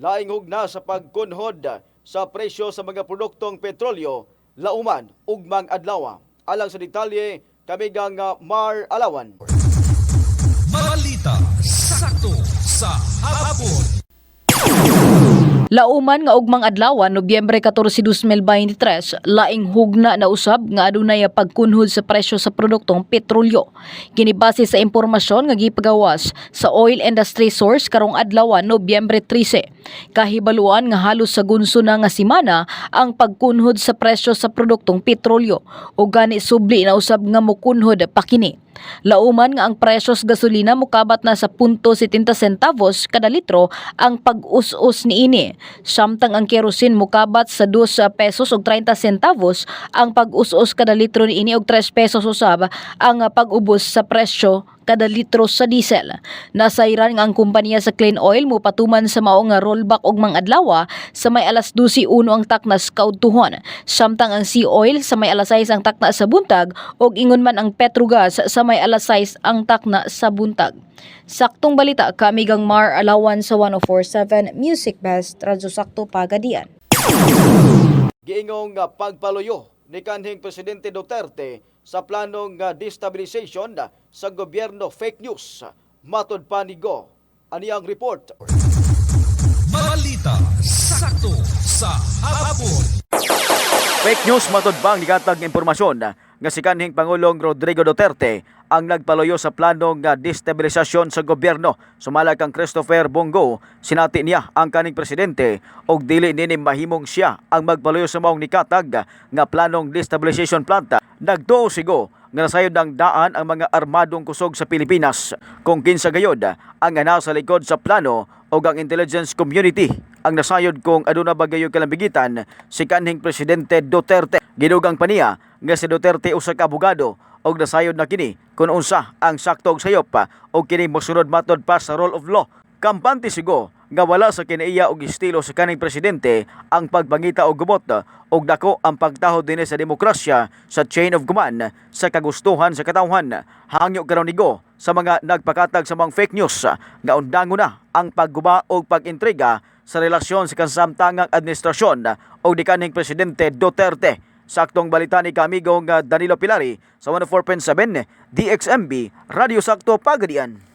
laing hugna sa pagkunhod sa presyo sa mga produktong petrolyo, lauman, ugmang adlaw. Alang sa detalye, kami gang uh, Mar Alawan. Balita sakto sa hapon. Lauman nga ugmang adlaw Nobyembre 14, 2023, laing hugna na usab nga adunay pagkunhod sa presyo sa produktong petrolyo. Kini base sa impormasyon nga gipagawas sa Oil Industry Source karong adlaw Nobyembre 13. Kahibaluan nga halos sa gunso na nga simana ang pagkunhod sa presyo sa produktong petrolyo ug gani subli na usab nga mokunhod pa kini. Lauman nga ang presyo sa gasolina mukabat na sa punto 70 centavos kada litro ang pag-us-us niini. Samtang ang kerosene mukabat sa 2 pesos ug 30 centavos ang pag-us-us kada litro niini og 3 pesos usab ang pag-ubos sa presyo kada litro sa diesel. Nasayran nga ang kumpanya sa Clean Oil mo patuman sa mao nga rollback og mga adlaw sa may alas 12 uno ang taknas kautuhon. Samtang ang Sea Oil sa may alas 6 ang takna sa buntag ug ingon man ang Petrogas sa may alas 6 ang takna sa buntag. Saktong balita kami gang Mar Alawan sa 1047 Music Best Radyo Sakto Pagadian. Giingong pagpaluyo ni kanhing Presidente Duterte sa planong uh, destabilization sa gobyerno fake news. Matod pa ni Go. Ani ang report? Balita sakto sa hapon. Fake news matod bang gigatag nga impormasyon nga si kanhing Pangulong Rodrigo Duterte ang nagpaluyo sa planong nga destabilisasyon sa gobyerno. Sumala kang Christopher Bongo, sinati niya ang kaning presidente og dili nini mahimong siya ang magpaluyo sa maong nikatag nga planong destabilization planta. Nagtuo sigo nga nasayod ng daan ang mga armadong kusog sa Pilipinas. Kung kinsa gayod ang nasa likod sa plano o ang intelligence community ang nasayod kung aduna ba gayo kalambigitan si kanhing presidente Duterte. Gidugang pa niya nga si Duterte usa ka abogado og nasayod na kini kung unsa ang saktong sayop pa o kini mosunod matod pa sa rule of law. Kampante sigo nga wala sa kinaiya og estilo sa kaning presidente ang pagpangita og gubot og dako ang pagtahod dinhi sa demokrasya sa chain of command sa kagustuhan sa katawhan. Hangyo karon nigo sa mga nagpakatag sa mga fake news nga undango na ang pagguba og pag-intriga sa relasyon sa kasamtangang administrasyon o di kaning presidente Duterte. Saktong balita ni kamigo nga Danilo Pilari sa 104.7 DXMB Radio Sakto Pagadian.